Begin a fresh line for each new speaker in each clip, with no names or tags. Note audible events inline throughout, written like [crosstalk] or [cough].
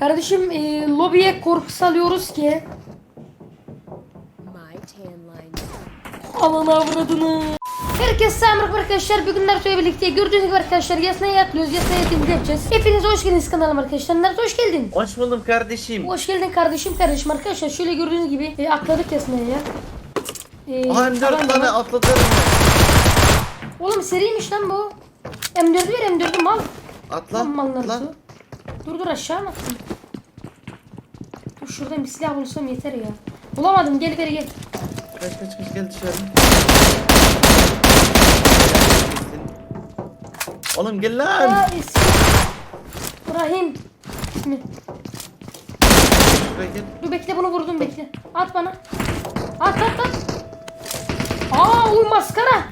Kardeşim e, lobiye korku salıyoruz ki. Alana avradını. Herkese selam arkadaşlar. Bugün Naruto'ya birlikte gördüğünüz gibi arkadaşlar Yasna'ya atlıyoruz. Yasna'ya temizlik yapacağız. Hepiniz hoş geldiniz kanalıma arkadaşlar. Naruto hoş geldin.
Hoş buldum kardeşim.
Hoş geldin kardeşim kardeşim arkadaşlar. Şöyle gördüğünüz gibi e, atladık Yasna'ya ya. E,
Aha M4
tabanca
tane atladım.
Oğlum seriymiş lan bu. M4'ü ver M4'ü mal.
Atla.
Lan mal
Atla.
Dur dur aşağı mı şuradan bir silah bulsam yeter ya. Bulamadım gel beri gel.
Kaç kaç kaç gel dışarı. Oğlum gel lan.
Eski. İbrahim. İsmi.
Gel.
Dur bekle bunu vurdum bekle. At bana. At at at. Aa uy maskara.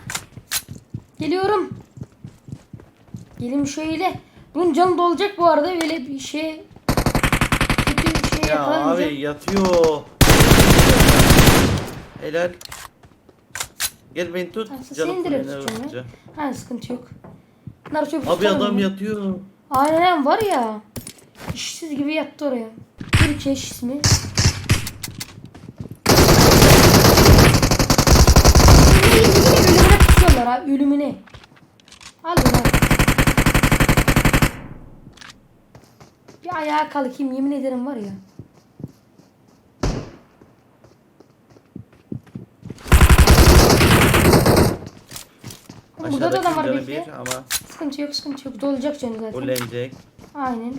Geliyorum. Gelin şöyle. Bunun canı dolacak bu arada öyle bir şey.
Ya abi yatıyor. Helal. Gel beni tut.
Ha,
Canım
direkt
olunca.
ya. Ha sıkıntı yok. Naruto bir
Abi adam
mı?
yatıyor.
Aynen var ya. İşsiz gibi yattı oraya. Bir keş ismi. Ölümüne tutuyorlar ha ölümüne. Al bunu al. Bir ayağa kalkayım yemin ederim var ya. Burada da adam var belki.
bir ama
Sıkıntı yok sıkıntı yok. Dolacak canı zaten.
fullenecek.
Aynen.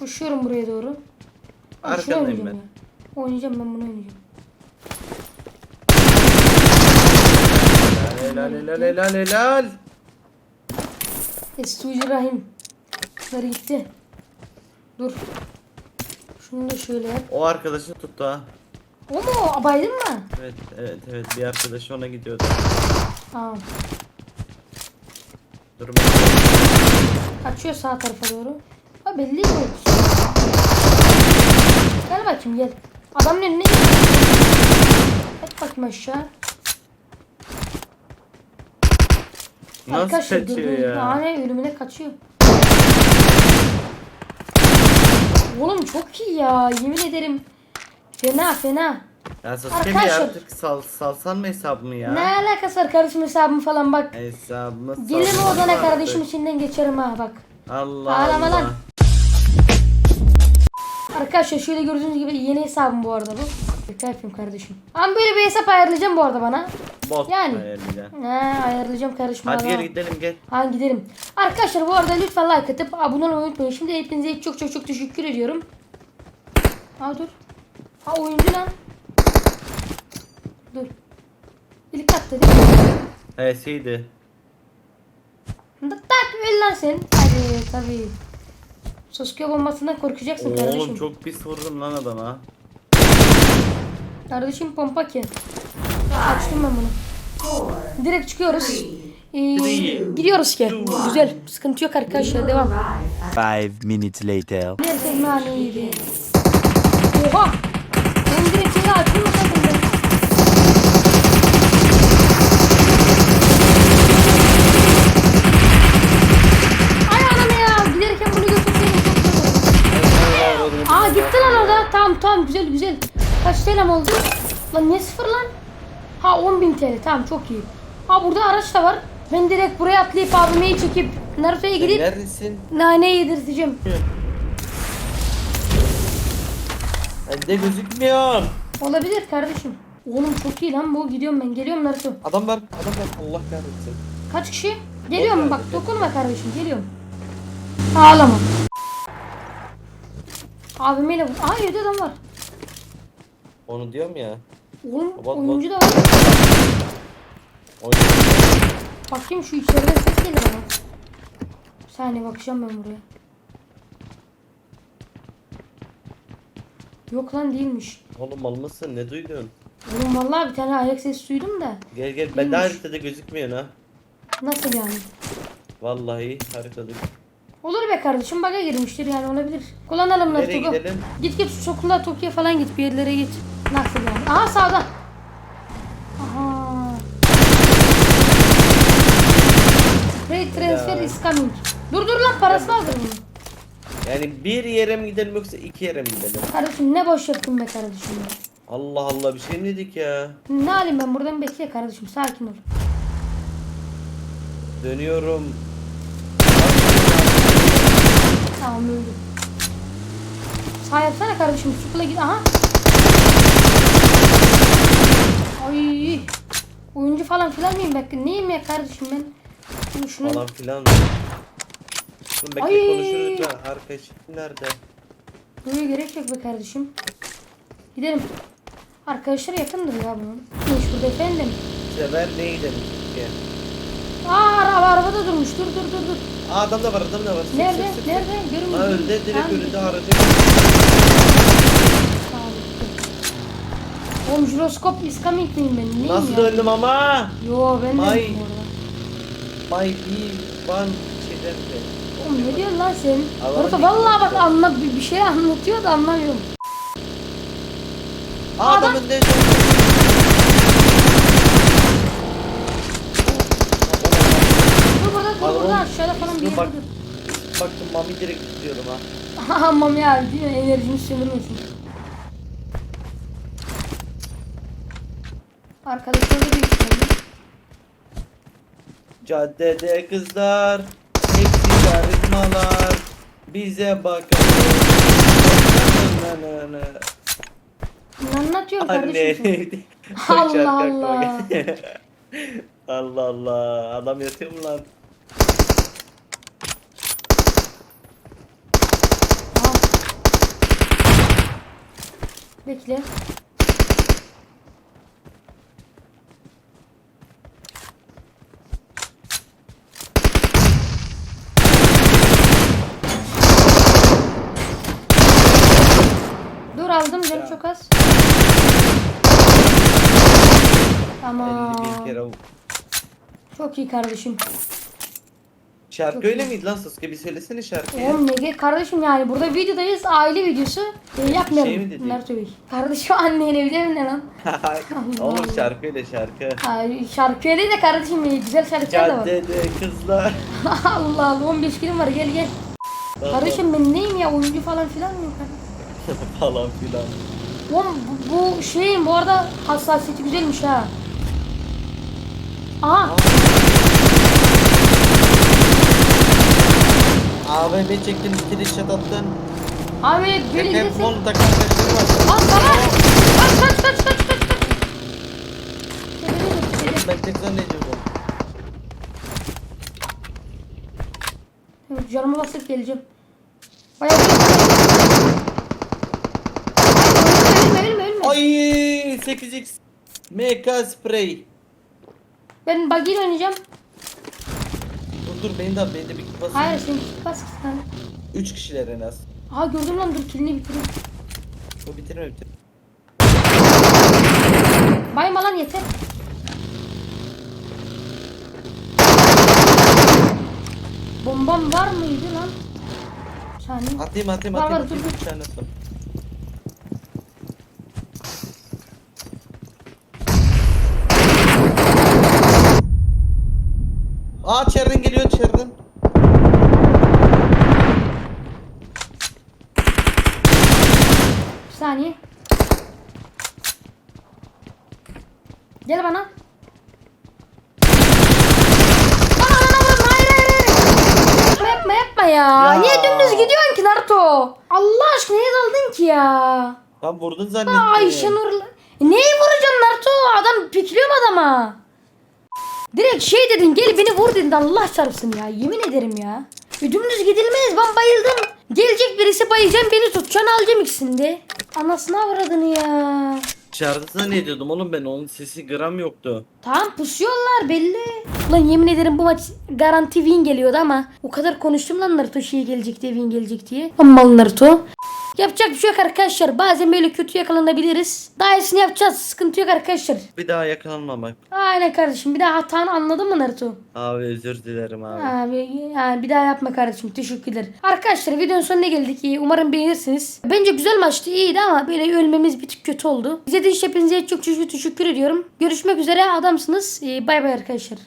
Koşuyorum buraya doğru. Şunu
Arkandayım
oynayacağım
ben.
ya. Oynayacağım ben bunu oynayacağım.
Helal helal helal helal.
Estucu Rahim. Kızları gitti. Dur. Şunu da şöyle yap.
O arkadaşı tuttu ha.
O mu? Abaydın mı?
Evet evet evet bir arkadaşı ona gidiyordu.
Tamam.
Dur ben.
Kaçıyor sağ tarafa doğru. Ha belli mi oldu? Gel bakayım gel. Adamın önüne git. Et bakayım aşağı.
Nasıl
Arkadaşlar
kaçıyor
gibi
ya?
Aynen ölümüne kaçıyor. Oğlum çok iyi ya yemin ederim. Fena fena.
Ya Sasuke sal, salsan mı hesabımı ya?
Ne alakası var kardeşim hesabım falan bak.
Hesabımı
Gelin
salsan
odana
artık.
kardeşim içinden geçerim ha bak.
Allah
Ağlama
Allah.
lan. Arkadaşlar şöyle gördüğünüz gibi yeni hesabım bu arada bu. Dikkat yapayım kardeşim. Ben böyle bir hesap ayarlayacağım bu arada bana.
Bot
Yani.
ayarlayacağım.
He ayarlayacağım kardeşim.
Hadi gel gidelim gel.
Hadi gidelim. Arkadaşlar bu arada lütfen like atıp abone olmayı unutmayın. Şimdi hepinize çok çok çok teşekkür ediyorum. Ha dur. Ha oyuncu lan. Dur. İlk attı değil mi?
He şeydi.
Tak öl lan sen. Hadi tabii. Sasuke bombasından korkacaksın kardeşim.
Oğlum çok pis vurdum lan adama.
Kardeşim pompa ki. Açtım ben bunu. Direkt çıkıyoruz. Ee, gidiyoruz ki. Güzel. Sıkıntı yok arkadaşlar. Devam.
Five minutes later.
Herkes naneydi. Oha! Ben direkt şeyi açtım Kaç TL'm oldu? Lan ne sıfır lan? Ha 10.000 TL tamam çok iyi. Ha burada araç da var. Ben direkt buraya atlayıp abimeyi çekip Naruto'ya gidip
Neredesin?
nane yedirteceğim.
Bende gözükmüyor.
Olabilir kardeşim. Oğlum çok iyi lan bu. Gidiyorum ben. Geliyorum Naruto.
Adam var. Adam var. Allah kahretsin.
Kaç kişi? Geliyorum bak. Dokunma kardeşim. Geliyorum. Ağlama. Abimeyle vur. Aa evde adam var.
Onu diyorum ya.
Oğlum
Bak,
oyuncu da
bak.
var.
Oyun.
Bakayım şu içeriden ses gelir ama. Bir saniye bakacağım ben buraya. Yok lan değilmiş.
Oğlum mal mısın? Ne duydun?
Oğlum vallahi bir tane ayak sesi duydum da.
Gel gel. Ben de
Neymiş?
haritada gözükmüyor ha.
Nasıl yani?
Vallahi haritada.
Olur be kardeşim baga girmiştir yani olabilir. Kullanalım Naruto.
Nereye
go.
gidelim?
Git git Sokula Tokyo falan git bir yerlere git. Nasıl yani? Aha sağda. Aha. Trade transfer is coming. Dur dur lan parası vardır bunun.
Yani bir yere mi gidelim yoksa iki yere mi gidelim?
Kardeşim ne boş yaptın be kardeşim ya.
Allah Allah bir şey mi dedik ya?
Ne alayım ben buradan bekle kardeşim sakin ol.
Dönüyorum.
Tamam öldüm. Sağ yapsana kardeşim sukula git aha. Ay. Oyuncu falan filan mıyım bekle neyim ya kardeşim ben? Şunu şunu.
Falan filan. Dur bekle
Ay.
konuşuruz da arkadaşım nerede?
Buraya gerek yok be kardeşim. Gidelim. Arkadaşlar yakındır ya bunun. Burada efendim?
Sever ne gidelim ki?
Aa araba arabada durmuş. Dur dur dur dur.
Aa adam da var adam da var. Sık,
Nerede?
sık, sık.
Nerede? Görünmüyor.
Aa önde direkt
Tamam.
önünde aracı.
Tamam, gitti. Oğlum jiroskop is coming miyim ben? Neyim
Nasıl
ya?
döndüm ama?
Yo ben de
Ay.
bu arada.
My bir one şeyden de.
Oğlum ne diyorsun lan sen? Orada
ne
vallahi bak anla bir, bir şey anlatıyor da anlamıyorum.
Aa
Adam-
adam önde.
Dur
Adam-
burada aşağıda falan bir yerde
bak.
dur.
Baktım mami direkt gidiyorum ha.
Aman ya değil mi? Enerjini sömürmesin. Arkadaşları bir yükseldi.
Caddede kızlar. Hepsi karizmalar. Bize bakın.
Ne anlatıyorsun
Anne.
kardeşim? [laughs] Allah Allah. [laughs]
Allah Allah. Adam yatıyor mu lan?
Aa. Bekle. Dur aldım canım çok az. Tamam.
51 kere vur.
Çok iyi kardeşim.
Şarkı öyle miydi lan Sasuke? Bir söylesene şarkıyı.
Oğlum ne kardeşim yani burada videodayız aile videosu. E, yapmayalım.
Şey mi dedik?
Naruto Bey. Kardeşim bilir mi ne lan? [laughs]
Oğlum şarkı öyle şarkı.
Ay, şarkı öyle de kardeşim güzel şarkılar da var.
Caddede kızlar. [laughs]
Allah Allah 15 kilim var gel gel. Kardeşim ben neyim ya oyuncu falan filan kardeşim? [laughs]
falan filan.
Oğlum bu, bu şeyin bu arada hassasiyeti güzelmiş ha. Aha
AVM çektin, trick shot attın.
abi böyle
Hep
gidersen.
mon takım arkadaşları var.
Al sana. Kaç kaç kaç kaç kaç kaç.
Ben tek zannediyordum.
Evet, canımı basıp geleceğim. Bayağı Ölme ölme ölme.
Ay 8x MK spray.
Ben buggy oynayacağım.
Dur dur beni de beni de bir basın.
Hayır sen bas git lan.
3 kişiler en az.
Aha gördüm lan dur kilini bitireyim.
O bitirme bitir.
Bayma lan yeter. Bombam var mıydı lan? Saniye.
Atayım atayım
Var,
atayım.
var, dur,
atayım.
dur.
Bir tane attım. Aa Çerrin geliyor Çerrin.
Bir saniye. Gel bana. Bana bana hayır hayır hayır. Yapma yapma yapma ya.
Ya.
Niye dümdüz gidiyorsun ki Naruto? Allah aşkına niye daldın ki ya?
Lan vurdun zannettim.
Ayşenur. Neyi vuracaksın Naruto? Adam pikliyor adama? Direkt şey dedin gel beni vur dedin Allah çarpsın ya yemin ederim ya. E, Dümdüz gidilmez ben bayıldım. Gelecek birisi bayılacağım beni tutacaksın alacağım ikisini de. Anasına avradını ya.
Dışarıda zannediyordum oğlum ben onun sesi gram yoktu.
Tamam pusuyorlar belli. Lan yemin ederim bu maç garanti win geliyordu ama o kadar konuştum lan Naruto şey gelecek diye win gelecek diye. Aman Naruto. Yapacak bir şey yok arkadaşlar. Bazen böyle kötü yakalanabiliriz. Daha iyisini yapacağız. Sıkıntı yok arkadaşlar.
Bir daha yakalanmamak.
Aynen kardeşim. Bir daha hatanı anladın mı Naruto?
Abi özür dilerim abi.
Abi yani bir daha yapma kardeşim. Teşekkürler. Arkadaşlar videonun sonuna geldik. İyi. Umarım beğenirsiniz. Bence güzel maçtı. iyiydi ama böyle ölmemiz bir tık kötü oldu. İzlediğiniz için hepinize çok çok teşekkür ediyorum. Görüşmek üzere. Adamsınız. Bay bay arkadaşlar.